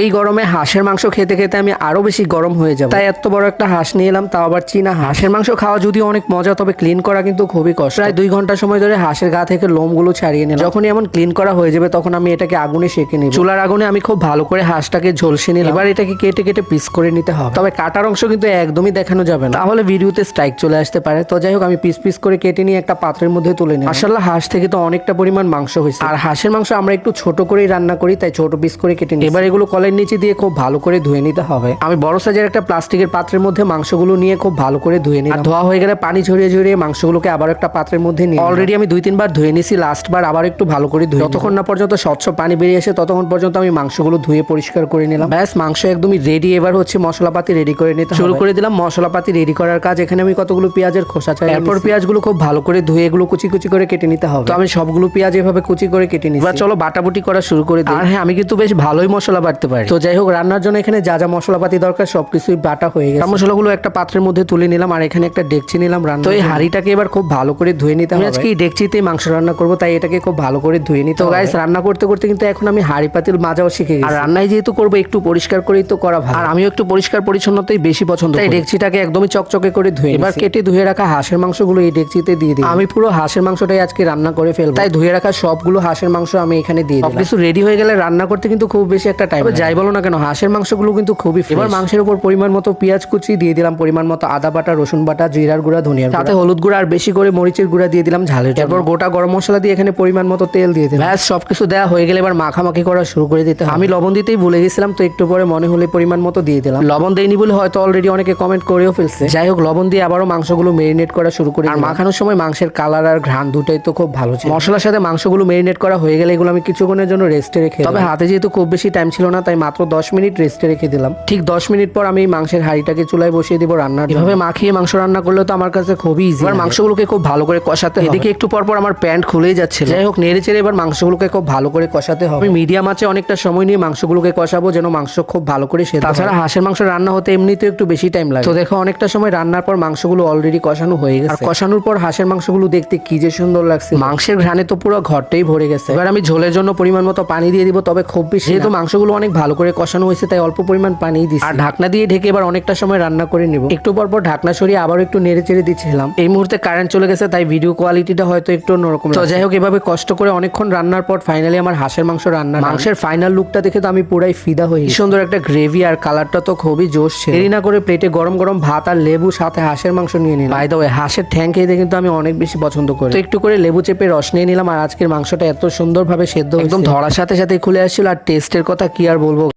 এই গরমে হাঁসের মাংস খেতে খেতে আমি আরও বেশি গরম হয়ে যাব। তাই এত বড় একটা হাঁস নিয়ে এলাম, তাও আবার চীনা হাঁসের মাংস খাওয়া যদিও অনেক মজা, তবে ক্লিন করা কিন্তু খুবই কষ্ট। প্রায় দুই ঘণ্টা সময় ধরে হাঁসের গা থেকে লোমগুলো ছাড়িয়ে নিলাম। যখনই এমন ক্লিন করা হয়ে যাবে, তখন আমি এটাকে আগুনে সেঁকে নিই চুলার আগুনে আমি খুব ভালো করে হাঁসটাকে ঝলসে নিলাম। এবার এটাকে কেটে কেটে পিস করে নিতে হবে। তবে কাটার অংশ কিন্তু একদমই দেখানো যাবে না। তাহলে ভিডিওতে স্ট্রাইক চলে আসতে পারে। তো যাই হোক, আমি পিস পিস করে কেটে নিয়ে একটা পাত্রের মধ্যে তুলে নিই আসলে হাঁস থেকে তো অনেকটা পরিমাণ মাংস হয়েছে। আর হাঁসের মাংস আমরা একটু ছোট করেই রান্না করি, তাই ছোট পিস করে কেটে নিই এবার এগুলো কলের নিচে দিয়ে খুব ভালো করে ধুয়ে নিতে হবে। আমি বড় সাইজের একটা প্লাস্টিকের পাত্রের মধ্যে মাংসগুলো নিয়ে খুব ভালো করে ধুয়ে নিই ধোয়া হয়ে গেলে পানি ঝরিয়ে ঝরিয়ে মাংসগুলোকে আবার একটা পাত্রের মধ্যে নিই অলরেডি আমি দুই তিনবার ধুয়ে নিছি লাস্ট বার আবার একটু ভালো করে ধুই যতক্ষণ না পর্যন্ত স্বচ্ছ পানি বেরিয়ে আসে ততক্ষণ পর্যন্ত আমি মাংসগুলো ধুয়ে পরিষ্কার করে নিলাম। ব্যাস মাংস একদমই রেডি এবার হচ্ছে মশলাপাতি রেডি করে নিতে শুরু করে দিলাম মশলাপাতি রেডি করার কাজ। এখানে আমি কতগুলো পেঁয়াজের খোসা চাই এরপর পেঁয়াজগুলো খুব ভালো করে ধুয়ে এগুলো কুচি কুচি করে কেটে নিতে হবে। তো আমি সবগুলো পেঁয়াজ এভাবে কুচি করে কেটে নিই এবার চলো বাটাবুটি করা শুরু করে দিই। আর হ্যাঁ আমি কিন্তু বেশ ভালোই মশলা বাটতে পারি তো যাই হোক রান্নার জন্য এখানে যা যা মশলাপাতি দরকার সবকিছুই বাটা হয়ে গেছে। মশলাগুলো একটা পাত্রের মধ্যে তুলে নিলাম আর এখানে একটা ডেকচি নিলাম রান্না তো এই হাঁড়িটাকে এবার খুব ভালো করে ধুয়ে নিতে হবে। আজকে এই ডেকচিতে মাংস রান্না করব তাই এটাকে খুব ভালো করে ধুয়ে নিতে গাইস রান্না করতে করতে কিন্তু এখন আমি হাঁড়ি পাতিল মাজাও শিখে গেছি। আর রান্নায় যেহেতু করব একটু পরিষ্কার করেই তো করা ভালো। আর আমিও একটু পরিষ্কার পরিচ্ছন্নতাই বেশি পছন্দ তাই ডেকচিটাকে একদমই চকচকে করে ধুয়ে এবার কেটে ধুয়ে রাখা হাঁসের মাংসগুলো এই ডেকচিতে দিয়ে দিই আমি পুরো হাঁসের মাংসটাই আজকে রান্না করে ফেলব। তাই ধুয়ে রাখা সবগুলো হাঁসের মাংস আমি এখানে দিয়ে দিই কিছু রেডি হয়ে গেলে রান্না করতে কিন্তু খুব বেশি একটা টাইম যাই বলো না কেন হাঁসের মাংসগুলো কিন্তু খুবই। এবার মাংসের উপর পরিমাণ মতো পেঁয়াজ কুচি দিয়ে দিলাম পরিমাণ মতো আদা বাটা রসুন বাটা জিরার গুঁড়া ধনিয়ার গুঁড়া। সাথে হলুদ গুঁড়া আর বেশি করে মরিচের গুঁড়া দিয়ে দিলাম ঝালের এরপর গোটা গরম মশলা দিয়ে এখানে পরিমাণ মতো তেল দিয়ে দিলাম। ব্যাস সবকিছু দেওয়া হয়ে গেলে এবার মাখামাখি করা শুরু করে দিতে আমি লবণ দিতেই ভুলে গেছিলাম তো একটু পরে মনে হলে পরিমাণ মতো দিয়ে দিলাম। লবণ দেয়নি বলে হয়তো অলরেডি অনেকে কমেন্ট করেও ফেলছে। যাই হোক লবণ দিয়ে আবারও মাংসগুলো মেরিনেট করা শুরু করি আর মাখানোর সময় মাংসের কালার আর ঘ্রাণ দুটাই তো খুব ভালো ছিল। মশলার সাথে মাংসগুলো মেরিনেট করা হয়ে গেলে এগুলো আমি কিছুক্ষণের জন্য রেস্টে রেখে তবে হাতে যেহেতু খুব বেশি টাইম ছিল না তাই মাত্র দশ মিনিট রেস্টে রেখে দিলাম। ঠিক দশ মিনিট পর আমি এই মাংসের হাঁড়িটাকে চুলায় বসিয়ে দিব জন্য। এভাবে মাখিয়ে মাংস রান্না করলে তো আমার কাছে খুবই ইজি এবার মাংসগুলোকে খুব ভালো করে কষাতে হবে। এদিকে একটু পর পর আমার প্যান্ট খুলেই যাচ্ছে যাই হোক নেড়ে চেড়ে এবার মাংসগুলোকে খুব ভালো করে কষাতে হবে। আমি মিডিয়াম আছে অনেকটা সময় নিয়ে মাংসগুলোকে কষাবো যেন মাংস খুব ভালো করে সেদ্ধ হয়। তাছাড়া হাঁসের মাংস রান্না হতে এমনিতেও একটু বেশি টাইম লাগে। তো দেখো অনেকটা সময় রান্নার পর মাংসগুলো অলরেডি কষানো হয়ে গেছে। আর কষানোর পর হাঁসের মাংসগুলো দেখতে কি যে সুন্দর লাগছে মাংসের ঘ্রাণে তো পুরো ঘরটাই ভরে গেছে। এবার আমি ঝোলের জন্য পরিমাণ মতো পানি দিয়ে দিব তবে খুব বেশি যেহেতু মাংসগুলো অনেক ভালো করে কষানো হয়েছে তাই অল্প পরিমাণ পানি দিচ্ছি আর ঢাকনা দিয়ে ঢেকে এবার অনেকটা সময় রান্না করে নিব। একটু পর পর ঢাকনা সরিয়ে আবার একটু নেড়ে চেড়ে দিচ্ছিলাম। এই মুহূর্তে কারেন্ট চলে গেছে তাই ভিডিও কোয়ালিটিটা হয়তো একটু অন্যরকম তো যাই হোক এভাবে কষ্ট করে অনেকক্ষণ রান্নার পর ফাইনালি আমার হাঁসের মাংস রান্না মাংসের ফাইনাল লুকটা দেখে তো আমি পুরাই ফিদা হই সুন্দর একটা গ্রেভি আর কালারটা তো খুবই জোশ দেরি না করে প্লেটে গরম গরম ভাত আর লেবু সাথে হাঁসের মাংস নিয়ে নিলাম। বাই দ্য ওয়ে হাঁসের ঠ্যাং খেতে কিন্তু আমি অনেক বেশি পছন্দ করি। তো একটু করে লেবু চেপে রস নিয়ে নিলাম আর আজকের মাংসটা এত সুন্দরভাবে সেদ্ধ একদম ধরার সাথে সাথে খুলে আসছিল আর টেস্টের কথা কি আর বলবো